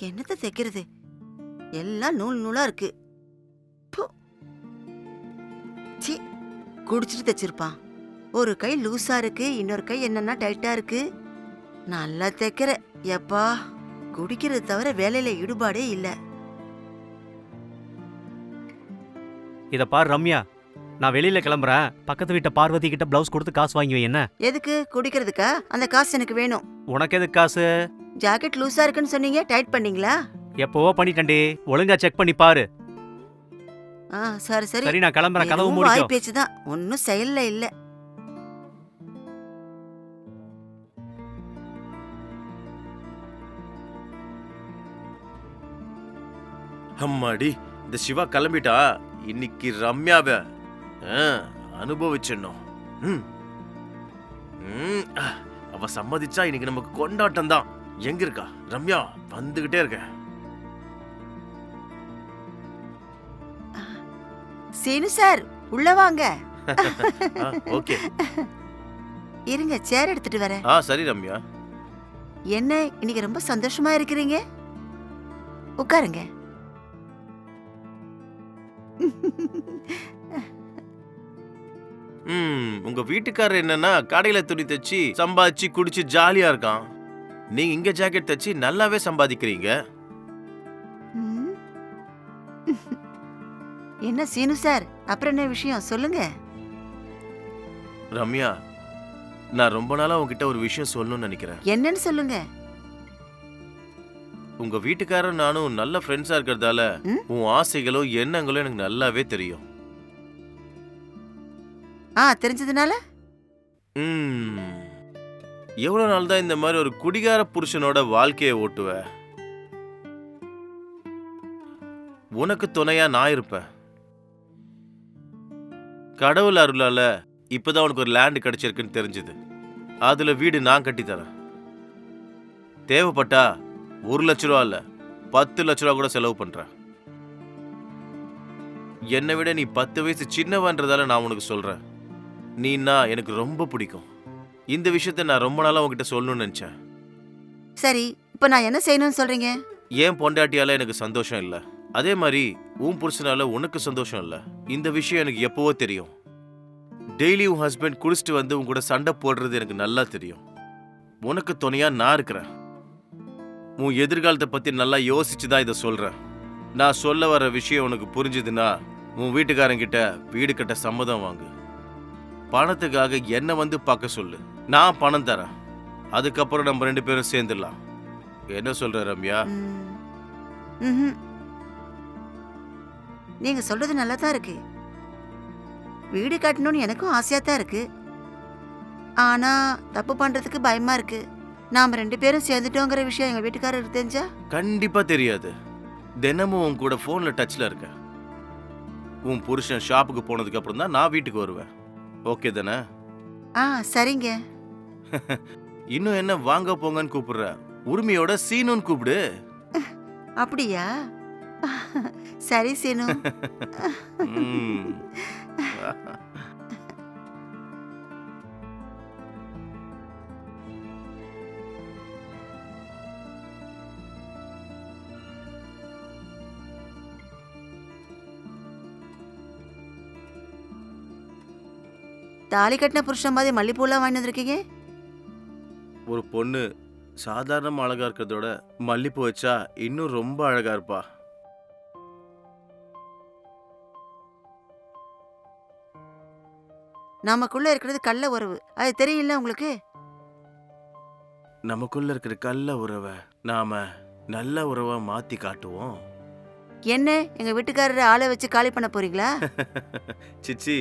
என்னத்தை தைக்கிறது எல்லாம் நூல் நூலா இருக்கு. ப்பு. குடிச்சிட்டு தைச்சிருப்பான் ஒரு கை லூஸா இருக்கு இன்னொரு கை என்னன்னா டைட்டா இருக்கு. நல்லா தைக்கிற எப்பா குடிக்கிறது தவிர வேலையில ஈடுபாடே இல்லை. இத பார் ரம்யா. நான் வெளியில கிளம்புறேன். பக்கத்து வீட்டை பார்வதி கிட்ட பிளவுஸ் கொடுத்து காசு வாங்கி வை என்ன? எதுக்கு? குடிக்கிறதுக்கா? அந்த காசு எனக்கு வேணும். உனக்கு எதுக்கு காசு? ஜாக்கெட் லூசா இருக்குன்னு சொன்னீங்க டைட் பண்ணீங்களா? எப்பவோ பண்ணிட்டேன்டி. ஒழுங்கா செக் பண்ணி பாரு. ஆ சரி சரி. சரி நான் கிளம்புறேன். கதவு எதுவும் மூடிக்கோ. வாய் பேச்சுதான் ஒன்னும் செயல்ல இல்ல. அம்மாடி இந்த சிவா கிளம்பிட்டா? இன்னைக்கு ரம்யாவ. அனுபவிச்சிடணும். ம். அவ சம்மதிச்சா இன்னைக்கு நமக்கு கொண்டாட்டம் தான் எங்க இருக்கா? ரம்யா வந்துகிட்டே இருக்க. சீனு சார் உள்ள வாங்க. ஓகே. இருங்க சேர் எடுத்துட்டு வரேன். ஆ சரி ரம்யா. என்ன இன்னைக்கு ரொம்ப சந்தோஷமா இருக்கிறீங்க? உட்காருங்க. ம் உங்க வீட்டுக்காரர் என்னன்னா கடையில துணி தச்சு சம்பாதிச்சு குடிச்சு ஜாலியா இருக்கான். நீங்க இங்க ஜாக்கெட் தச்சு நல்லாவே சம்பாதிக்கிறீங்க. ம். என்ன சீனு சார்? அப்புறம் என்ன விஷயம்? சொல்லுங்க. ரம்யா நான் ரொம்ப நாளா உங்ககிட்ட ஒரு விஷயம் சொல்லணும்னு நினைக்கிறேன். என்னன்னு சொல்லுங்க. உங்க வீட்டுக்காரர் நானும் நல்ல ஃப்ரெண்ட்ஸா இருக்கிறதால ம்? உன் ஆசைகளும் எண்ணங்களும் எனக்கு நல்லாவே தெரியும். ஆ தெரிஞ்சதுனால? ம். நாள் தான் இந்த மாதிரி ஒரு குடிகார புருஷனோட வாழ்க்கையை ஓட்டுவ? உனக்கு துணையா நான் இருப்பேன். கடவுள் அருளால இப்பதான் உனக்கு ஒரு லேண்ட் கிடைச்சிருக்குன்னு தெரிஞ்சது. அதுல வீடு நான் கட்டித்தரேன். தேவைப்பட்டா ஒரு லட்ச ரூபா இல்ல பத்து லட்ச ரூபா கூட செலவு பண்றேன். என்னை விட நீ பத்து வயசு சின்னவன்றதால நான் உனக்கு சொல்றேன். நீன்னா எனக்கு ரொம்ப பிடிக்கும். இந்த விஷயத்த நான் ரொம்ப நாளா உன்கிட்ட சொல்லணும்னு நினைச்சேன். சரி இப்போ நான் என்ன செய்யணும்னு சொல்றீங்க? ஏன் பொண்டாட்டியால எனக்கு சந்தோஷம் இல்ல? அதே மாதிரி உன் புருஷனால உனக்கு சந்தோஷம் இல்ல. இந்த விஷயம் எனக்கு எப்பவோ தெரியும். டெய்லி உன் ஹஸ்பண்ட் குடிச்சிட்டு வந்து உன் கூட சண்டை போடுறது எனக்கு நல்லா தெரியும். உனக்கு துணையா நான் இருக்கிறேன். உன் எதிர்காலத்தை பத்தி நல்லா யோசிச்சு தான் இதை சொல்றேன். நான் சொல்ல வர விஷயம் உனக்கு புரிஞ்சுதுன்னா உன் வீட்டுக்காரங்கிட்ட வீடு கட்ட சம்மதம் வாங்கு. பணத்துக்காக என்ன வந்து பார்க்க சொல்லு. நான் பணம் தரேன். அதுக்கப்புறம் நம்ம ரெண்டு பேரும் சேர்ந்துடலாம். என்ன சொல்ற ரம்யா. நீங்க சொல்றது நல்லா தான் இருக்கு. வீடு கட்டணும்னு எனக்கும் ஆசையா தான் இருக்கு. ஆனா தப்பு பண்றதுக்கு பயமா இருக்கு. நாம ரெண்டு பேரும் சேர்ந்துட்டோங்கிற விஷயம் எங்க வீட்டுக்காரருக்கு தெரிஞ்சா? கண்டிப்பா தெரியாது. தினமும் உன் கூட போன்ல டச்ல இருக்க உன் புருஷன் ஷாப்புக்கு போனதுக்கு அப்புறம் தான் நான் வீட்டுக்கு வருவேன். ஓகே தானே? ஆ சரிங்க. இன்னும் என்ன வாங்க போங்கன்னு கூப்பிடுற? உரிமையோட சீனுன்னு கூப்பிடு. அப்படியா? சரி சீனு. தாலி கட்டின புருஷன் மாதிரி மல்லிப்பூலாம் வாங்கி வந்திருக்கீங்க? ஒரு பொண்ணு சாதாரண அழகா இருக்கிறதோட மல்லிப்பூ வச்சா இன்னும் ரொம்ப அழகா இருப்பா. நமக்குள்ள இருக்கிறது கள்ள உறவு. அது தெரியல உங்களுக்கு? நமக்குள்ள இருக்கிற கள்ள உறவை நாம நல்ல உறவா மாத்தி காட்டுவோம். என்ன? எங்க வீட்டுக்காரரை ஆளை வச்சு காலி பண்ண போறீங்களா? சிச்சி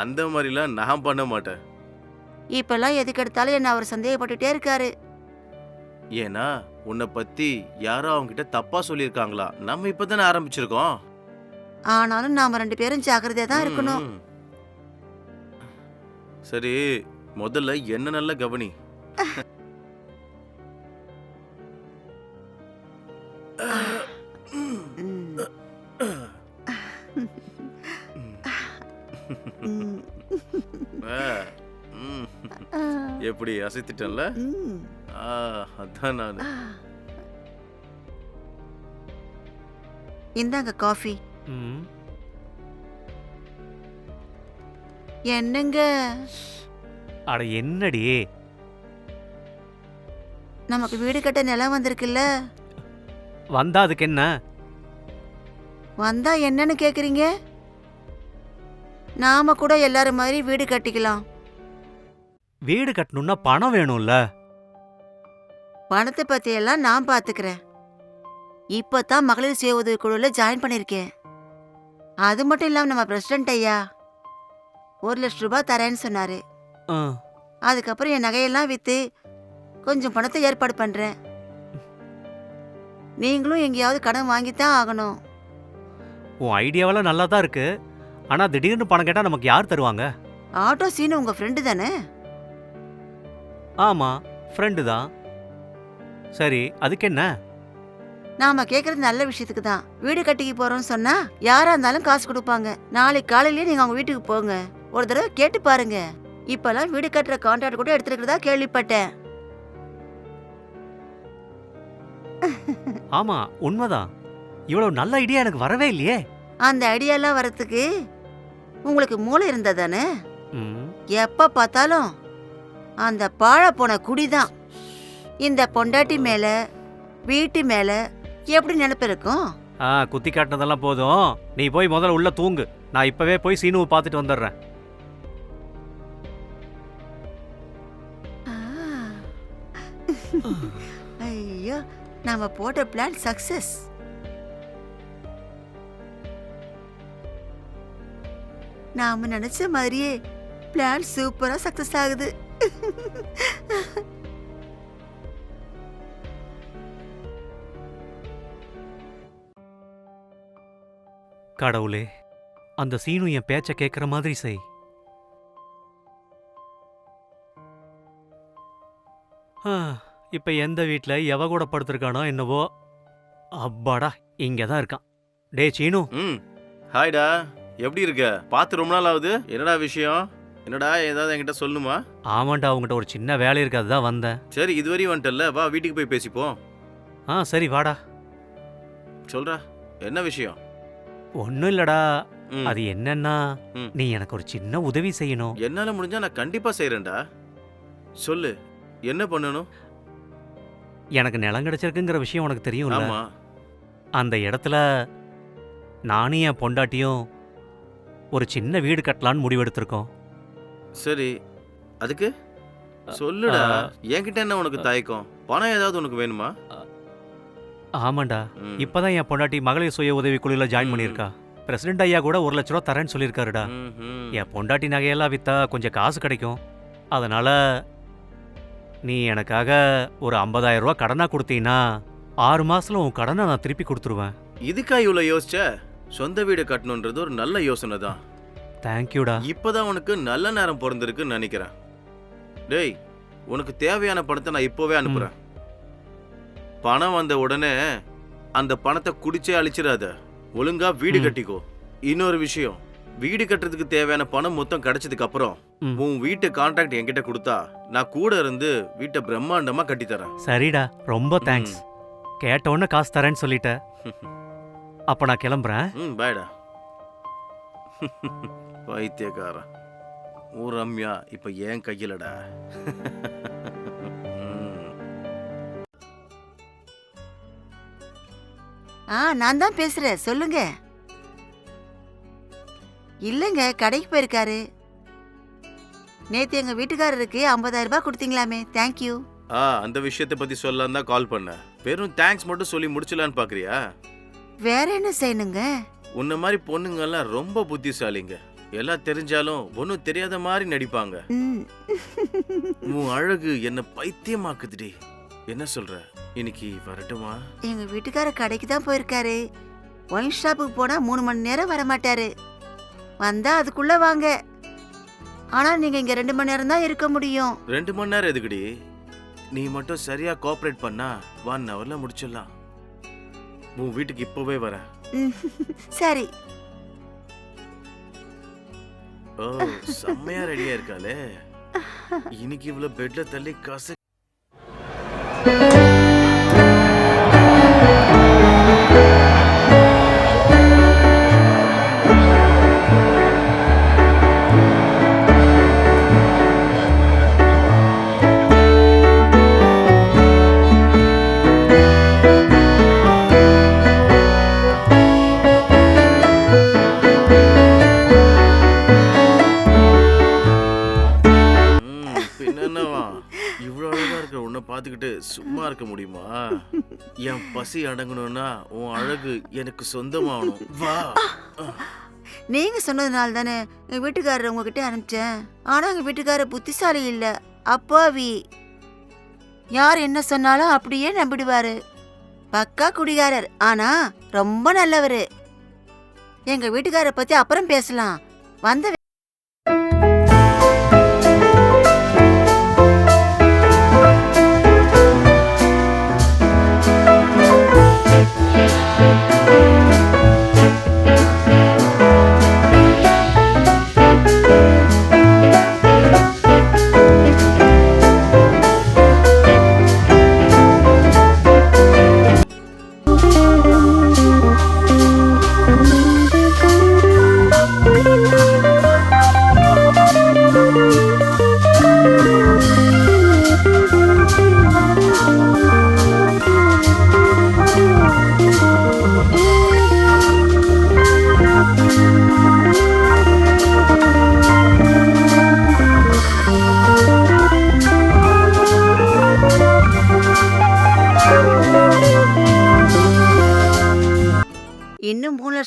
அந்த மாதிரிலாம் நான் பண்ண மாட்டேன். இப்பெல்லாம் எதுக்கு எடுத்தாலும் என்ன அவர் சந்தேகப்பட்டுட்டே இருக்காரு. ஏன்னா உன்னை பத்தி யாரோ அவங்க கிட்ட தப்பா சொல்லியிருக்காங்களா? நம்ம இப்பதானே ஆரம்பிச்சிருக்கோம். ஆனாலும் நாம ரெண்டு பேரும் ஜாக்கிரதையா தான் இருக்கணும். ம். சரி முதல்ல என்ன நல்ல கவனி? எப்படி அசைத்துட்டேன்ல? அதான் நான். இந்தாங்க காஃபி. ம். என்னங்க? அட என்னடி? நமக்கு வீடு கட்ட நிலம் வந்திருக்குல்ல? வந்தா அதுக்கு என்ன? வந்தா என்னன்னு கேக்குறீங்க? நாம கூட எல்லாரும் மாதிரி வீடு கட்டிக்கலாம். வீடு கட்டணும்னா பணம் வேணும்ல. பணத்தை பத்தி எல்லாம் நான் பாத்துக்கிறேன். இப்பதான் மகளிர் சுய உதவி குழுல ஜாயின் பண்ணிருக்கேன். அது மட்டும் இல்லாம நம்ம பிரசிடென்ட் ஐயா ஒரு லட்ச ரூபாய் தரேன்னு சொன்னாரு. ஆ, அதுக்கப்புறம் என் நகையெல்லாம் வித்து கொஞ்சம் பணத்தை ஏற்பாடு பண்றேன். நீங்களும் எங்கேயாவது கடன் வாங்கித்தான் ஆகணும். உன் ஐடியாவெல்லாம் நல்லா தான் இருக்கு. ஆனா திடீர்னு பணம் கேட்டா நமக்கு யார் தருவாங்க? ஆட்டோ சீனு உங்க ஃப்ரெண்டு தானே? ஆமா ஃப்ரெண்டு தான். சரி அதுக்கு என்ன நாம கேக்குறது நல்ல விஷயத்துக்கு தான். வீடு கட்டிக்க போறோம்னு சொன்னா யாரா இருந்தாலும் காசு கொடுப்பாங்க. நாளைக்கு காலையிலேயே நீங்க அவங்க வீட்டுக்கு போங்க. ஒரு தடவை கேட்டு பாருங்க. இப்பெல்லாம் வீடு கட்டுற கான்ட்ராக்ட் கூட எடுத்துருக்கிறதா கேள்விப்பட்டேன். ஆமா உண்மைதான். இவ்வளவு நல்ல ஐடியா எனக்கு வரவே இல்லையே. அந்த ஐடியாலாம் வரத்துக்கு உங்களுக்கு மூளை இருந்தா தானே? எப்ப பார்த்தாலும் அந்த பாழ போன குடிதான். இந்த பொண்டாட்டி மேல வீட்டு மேல எப்படி நினைப்பு இருக்கும்? ஆ குத்தி காட்டினதெல்லாம் போதும். நீ போய் முதல்ல உள்ள தூங்கு. நான் இப்பவே போய் சீனுவை பார்த்துட்டு வந்துடுறேன். ஐயோ நாம போட்ட பிளான் சக்சஸ் நாம நினைச்ச மாதிரியே பிளான் சூப்பரா சக்சஸ் ஆகுது. கடவுளே அந்த சீனு என் பேச்ச கேட்குற மாதிரி செய். ஆ, இப்ப எந்த வீட்டில் எவ கூட படுத்திருக்கானோ என்னவோ. அப்பாடா இங்க தான் இருக்கான். டே சீனு. ம் ஹாய்டா. எப்படி இருக்க? பார்த்து ரொம்ப நாள் ஆகுது. என்னடா விஷயம்? என்னடா ஏதாவது என்கிட்ட சொல்லணுமா ஆமாண்டா உங்ககிட்ட ஒரு சின்ன வேலை இருக்கு அதுதான் வந்தேன். சரி இதுவரையும் வந்துட்டல்ல வா வீட்டுக்கு போய் பேசிப்போம். ஆ சரி வாடா. சொல்றா என்ன விஷயம்? ஒன்றும் இல்லடா. ம், அது என்னன்னா ம். நீ எனக்கு ஒரு சின்ன உதவி செய்யணும். என்னால முடிஞ்சா நான் கண்டிப்பா செய்யறேன்டா சொல்லு என்ன பண்ணணும்? எனக்கு நிலம் கிடைச்சிருக்குங்கிற விஷயம் உனக்கு தெரியும்ல. ஆமா. அந்த இடத்துல நானும் என் பொண்டாட்டியும் ஒரு சின்ன வீடு கட்டலான்னு முடிவெடுத்திருக்கோம். சரி அதுக்கு? சொல்லுடா. என்கிட்ட என்ன உனக்கு தயக்கம்? பணம் ஏதாவது உனக்கு வேணுமா? ஆமாண்டா. இப்பதான் என் பொண்டாட்டி மகளிர் சுய உதவி குழுல ஜாயின். பண்ணியிருக்கா. பிரசிடென்ட் ஐயா கூட ஒரு லட்ச ரூபா தரேன்னு சொல்லியிருக்காருடா. என் பொண்டாட்டி நகையெல்லாம் வித்தா கொஞ்சம் காசு கிடைக்கும். அதனால நீ எனக்காக ஒரு 50000 ரூபா கடனா கொடுத்தீன்னா ஆறு மாசத்துல உன் கடனை நான் திருப்பி கொடுத்துருவேன். இதுக்கா இவ்வளவு யோசிச்ச? சொந்த வீடு கட்டணுன்றது ஒரு நல்ல யோசனை தான் தேங்க்யூடா. இப்பதான் உனக்கு நல்ல நேரம் பிறந்திருக்குன்னு நினைக்கிறேன். டேய் உனக்கு தேவையான பணத்தை நான் இப்போவே அனுப்புறேன். பணம் வந்த உடனே அந்த பணத்தை குடிச்சே அழிச்சிடாத. ஒழுங்கா வீடு. கட்டிக்கோ. இன்னொரு விஷயம் வீடு கட்டுறதுக்கு தேவையான பணம் மொத்தம் கிடைச்சதுக்கு அப்புறம். உன் வீட்டு கான்ட்ராக்ட் என்கிட்ட கொடுத்தா நான் கூட இருந்து வீட்டை பிரம்மாண்டமா கட்டி தரேன். சரிடா ரொம்ப தேங்க்ஸ் கேட்ட உடனே காசு தரேன்னு சொல்லிட்ட. அப்ப நான் கிளம்புறேன். ம் பாய்டா பைத்தியக்காரன். ஊ ரம்யா இப்ப ஏன் கையிலடா. ஆ நான் தான் பேசுறேன். சொல்லுங்க. இல்லைங்க கடைக்கு போயிருக்காரு. நேத்து எங்க வீட்டுக்காரருக்கு 50000 ரூபாய் கொடுத்தீங்களாமே. தேங்க்யூ ஆ அந்த விஷயத்தை பத்தி சொல்லலாம் தான் கால் பண்ணேன். வெறும் தேங்க்ஸ் மட்டும் சொல்லி முடிச்சலான்னு பாக்குறியா? வேற என்ன செய்யணுங்க? உன்ன மாதிரி பொண்ணுங்கெல்லாம் ரொம்ப புத்திசாலிங்க. எல்லாம் தெரிஞ்சாலும் ஒன்றும் தெரியாத மாதிரி நடிப்பாங்க. உன் அழகு என்ன பைத்தியமாக்குதுடி. என்ன சொல்ற? இன்னைக்கு வரட்டுமா? எங்க வீட்டுக்கார கடைக்கு தான் போயிருக்காரு. ஒயின் ஷாப்புக்கு போனா மூணு மணி நேரம் வர மாட்டாரு வந்தா அதுக்குள்ள வாங்க. ஆனா நீங்க இங்க ரெண்டு மணி நேரம் தான் இருக்க முடியும். ரெண்டு மணி நேரம் எதுக்குடி? நீ மட்டும் சரியா கோஆப்ரேட் பண்ணா ஒன் ஹவர்ல முடிச்சிடலாம். உன் வீட்டுக்கு இப்பவே வரேன். ம். சரி. ஓ செம்மையா ரெடியா இருக்காளே. இன்னைக்கு இவ்வளவு பெட்ல தள்ளி கச சும்மா இருக்க முடியுமா? என் பசி அடங்கணும்னா உன் அழகு எனக்கு சொந்தமாகணும். வா. நீங்க சொன்னதுனால தானே எங்க வீட்டுக்காரர் உங்ககிட்ட அனுப்பிச்சேன். ஆனா எங்க வீட்டுக்காரர் புத்திசாலி இல்ல. அப்பாவி யார் என்ன சொன்னாலும் அப்படியே நம்பிடுவாரு. பக்கா குடிகாரர். ஆனா ரொம்ப நல்லவரு. எங்க வீட்டுக்காரரை பத்தி அப்புறம் பேசலாம். வந்த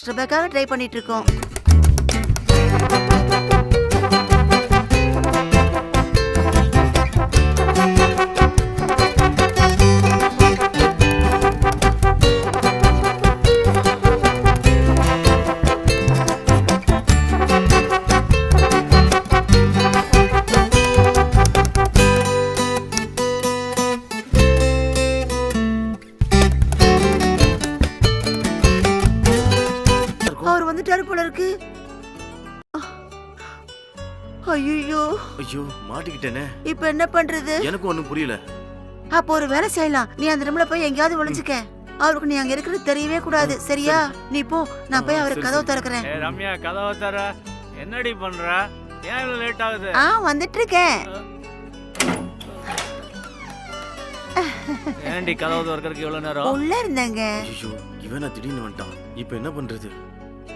வே- இன்னும் ட்ரை பண்ணிட்டு இருக்கோம். இருக்கு. ஐயோ ஐயோ மாட்டிக்கிட்டேனே. இப்ப என்ன பண்றது? எனக்கு ஒண்ணும் புரியல. அப்போ ஒரு வேலை செய்யலாம். நீ அந்த ரூம்ல போய் எங்கேயாவது ஒளிஞ்சுக்க. அவருக்கு நீ அங்க இருக்கிறது தெரியவே கூடாது. சரியா? நீ போ. நான் போய் அவருக்கு கதவு. திறக்கிறேன். ரம்யா கதவை தர என்னடி பண்ற? ஏன் இவ்வளவு லேட் ஆகுது? ஆ வந்துட்டு இருக்கேன் ஏன்டி கதவு திறக்கறதுக்கு இவ்வளவு நேரம்? உள்ள இருந்தேங்க. ஐயோ இவனா திடீர்னு வந்துட்டான்? இப்போ என்ன பண்றது?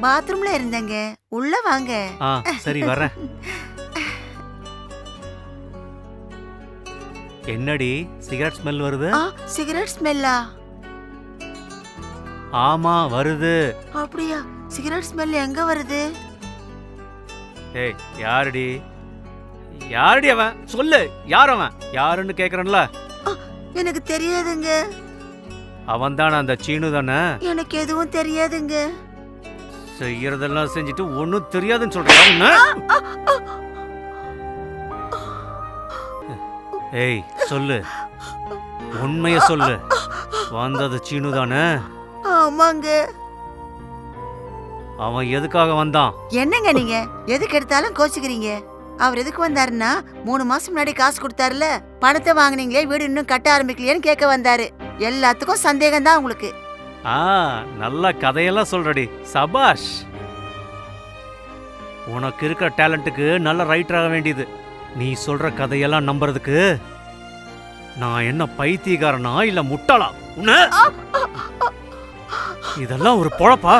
பாத்ரூம்ல இருந்தேங்க. உள்ள வாங்க. ஆ சரி வர்றேன். என்னடி? சிகரெட் ஸ்மெல் வருது? ஆ சிகரெட் ஸ்மெல்லா? ஆமா வருது. அப்படியா? சிகரெட் ஸ்மெல் எங்க வருது? ஏய் யாருடி? யாருடி அவன்? சொல்லு யார் அவன்? யாருன்னு கேக்குறேன்ல. எனக்கு தெரியாதுங்க. அவன் தானே அந்த சீனு தானே? எனக்கு எதுவும் தெரியாதுங்க. செய்யறதெல்லாம் செஞ்சுட்டு ஒன்னும் தெரியாதுன்னு சொல்றான் ஏய் சொல்லு. உண்மைய சொல்லு. வந்தது சீனு தானே ஆமாங்க. அவன் எதுக்காக வந்தான்? என்னங்க நீங்க? எதுக்கு எடுத்தாலும் கோச்சுக்கிறீங்க? அவர் எதுக்கு வந்தாருன்னா மூணு மாசம் முன்னாடி காசு கொடுத்தாருல? பணத்தை வாங்குனீங்களே வீடு இன்னும் கட்ட ஆரம்பிக்கலையேன்னு கேட்க வந்தாரு. எல்லாத்துக்கும் சந்தேகம் தான் உங்களுக்கு. ஆ நல்ல கதையெல்லாம் சொல்றடி சபாஷ் உனக்கு இருக்கிற டேலண்ட்டுக்கு நல்ல ரைட்டர் ஆக வேண்டியது நீ சொல்ற கதையெல்லாம் நம்புறதுக்கு நான் என்ன பைத்தியக்காரனா இல்ல முட்டாளா உன்ன இதெல்லாம் ஒரு பொழப்பா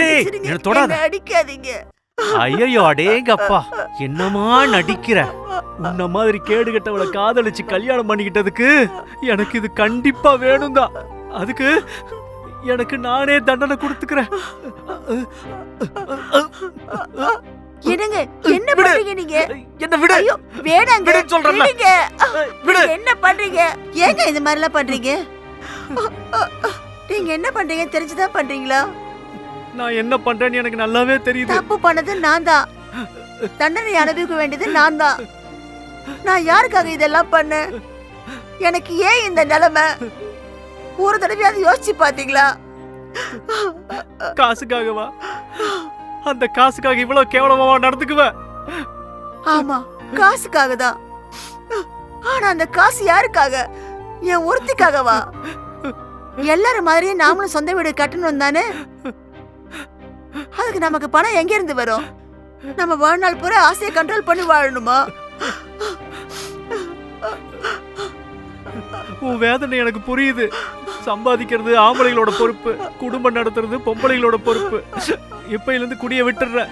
ஏய் என்ன தொடாத அடிக்காதீங்க ஐயோ அடேங்கப்பா. என்னமா நடிக்கிற? உன்ன மாதிரி கேடு கெட்டவளை காதலிச்சு கல்யாணம் பண்ணிக்கிட்டதுக்கு எனக்கு இது கண்டிப்பா வேணும் தான் அதுக்கு எனக்கு நானே தண்டனை கொடுத்துக்கிறேன். என்னங்க என்ன. பண்றீங்க நீங்க? என்ன விடு. ஐயோ வேணாங்க. விடு. நீங்க என்ன பண்றீங்க? ஏங்க இந்த மாதிரி எல்லாம் பண்றீங்க? நீங்க என்ன பண்றீங்க தெரிஞ்சுதான் பண்றீங்களா? நான் என்ன பண்றேன்னு எனக்கு நல்லாவே தெரியுது. தப்பு பண்ணது நான் தான் தண்டனை அனுபவிக்க வேண்டியது நான் தான் நான் யாருக்காக இதெல்லாம் பண்ணேன்? எனக்கு ஏன் இந்த நிலைமை? ஒரு தடவையாவது யோசிச்சு பாத்தீங்களா? காசுக்காகவா? அந்த காசுக்காக இவ்வளவு கேவலமாவா நடந்துக்குவ? ஆமா காசுக்காக தான் ஆனா அந்த காசு யாருக்காக? என் ஒருத்திக்காகவா? எல்லாரும் மாதிரியும் நாமளும் சொந்த வீடு கட்டணும் தானே அதுக்கு நமக்கு பணம் எங்க இருந்து வரும்? நம்ம வாழ்நாள் பூரா ஆசையை கண்ட்ரோல் பண்ணி வாழணுமா? உன் வேதனை எனக்கு புரியுது. சம்பாதிக்கிறது ஆம்பளைகளோட பொறுப்பு குடும்பம் நடத்துறது பொம்பளைகளோட பொறுப்பு. இப்பையில இருந்து குடிய விட்டுடுற.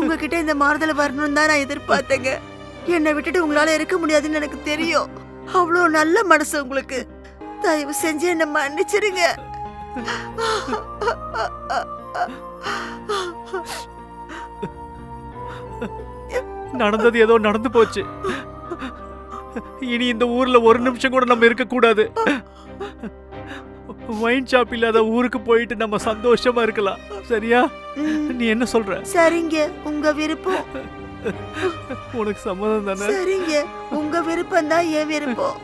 உங்ககிட்ட இந்த மாறுதல் வரணும்னு தான் நான் எதிர்பார்த்தேங்க. என்னை விட்டுட்டு உங்களால இருக்க முடியாதுன்னு எனக்கு தெரியும். அவ்வளோ நல்ல மனசு உங்களுக்கு. தயவு செஞ்சு என்னை மன்னிச்சிருங்க. நடந்தது ஏதோ நடந்து போச்சு. இனி இந்த ஊர்ல ஒரு நிமிஷம் கூட நம்ம இருக்க கூடாது. வைன் ஷாப் இல்லாத ஊருக்கு போயிட்டு நம்ம சந்தோஷமா இருக்கலாம். சரியா? நீ என்ன சொல்ற? சரிங்க உங்க விருப்பம். உனக்கு சம்மதம் தானே? சரிங்க உங்க விருப்பம் தான் என் விருப்பம்.